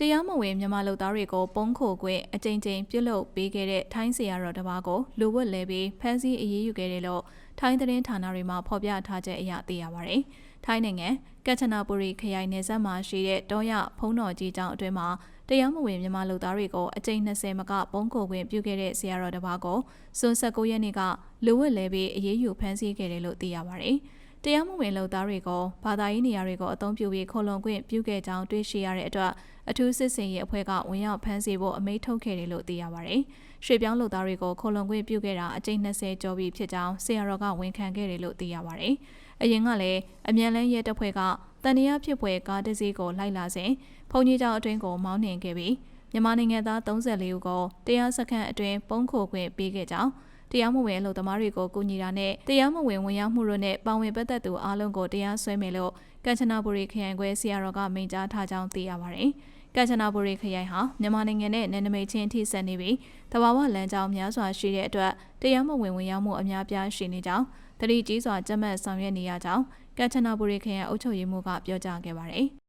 တရားမဝင်မြန်မာလူသားတွေကိုပုံခိုခွင့်အကြိမ်ကြိမ်ပြုလုပ်ပေးခဲ့တဲ့ထိုင်းဆရာတော်တစ်ပါးကိုလူဝတ်လဲပြီးဖမ်းဆီးအရေးယူခဲ့တယ်လို့ထိုင်းသတင်းဌာနတွေမှာဖော်ပြထားချက်အရသိရပါတယ်။ထိုင်းနိုင်ငံကက်ချနာပူရီခရိုင်နယ်စပ်မှာရှိတဲ့တောရဖုံးတော်ကြီးကျောင်းအတွင်းမှာတရားမဝင်မြန်မာလူသားတွေကိုအကြိမ်20မကပုံခိုခွင့်ပြုခဲ့တဲ့ဆရာတော်တစ်ပါးကိုစွန်19ရက်နေ့ကလူဝတ်လဲပြီးအရေးယူဖမ်းဆီးခဲ့တယ်လို့သိရပါတယ်။ တရားမဝင်လုံသားတွေကိုဘာသာရေးနေရာတွေကိုအသုံးပြုပြီးခိုလုံခွင့်ပြုခဲ့ကြောင်းတွေ့ရှိရတဲ့အတွက်အထူးစစ်စင်ရေးအဖွဲ့ကဝင်ရောက်ဖမ်းဆီးဖို့အမိန့်ထုတ်ခဲ့တယ်လို့သိရပါတယ်။ရွှေပြောင်းလုံသားတွေကိုခိုလုံခွင့်ပြုခဲ့တာအကြိမ်20ကျော်ပြီဖြစ်ကြောင်းဆရာတော်ကဝန်ခံခဲ့တယ်လို့သိရပါတယ်။အရင်ကလည်းအမြန်လန်းရဲတပ်ဖွဲ့ကတန်တရားဖြစ်ပွဲကားတစ်စီးကိုလိုက်လာစဉ်ဘုံကြီးကျောင်းအတွင်းကိုမောင်းနှင်ခဲ့ပြီးမြန်မာနိုင်ငံသား34ဦးကိုတရားစခန်းအတွင်းပုံခိုခွင့်ပေးခဲ့ကြောင်း တရားမဝင်အလုပ်သမားတွေကိုကူညီတာနဲ့တရားမဝင်ဝင်ရောက်မှုတို့နဲ့ပါဝင်ပတ်သက်သူအလုံးကိုတရားစွဲမယ်လို့ကမ်ချနာဘူရီခရိုင်ခွဲဆရာတော်ကမိန့်ကြားထားကြောင်းသိရပါတယ်။ကမ်ချနာဘူရီခရိုင်ဟာမြန်မာနိုင်ငံနဲ့နယ်နိမိတ်ချင်းထိစပ်နေပြီးတဘာဝလမ်းကြောင်းများစွာရှိတဲ့အတွက်တရားမဝင်ဝင်ရောက်မှုအများပြားရှိနေကြောင်းတတိကြီးစွာကြက်မှတ်ဆောင်ရွက်နေရကြောင်းကမ်ချနာဘူရီခရိုင်အုပ်ချုပ်ရေးမှူးကပြောကြားခဲ့ပါတယ်။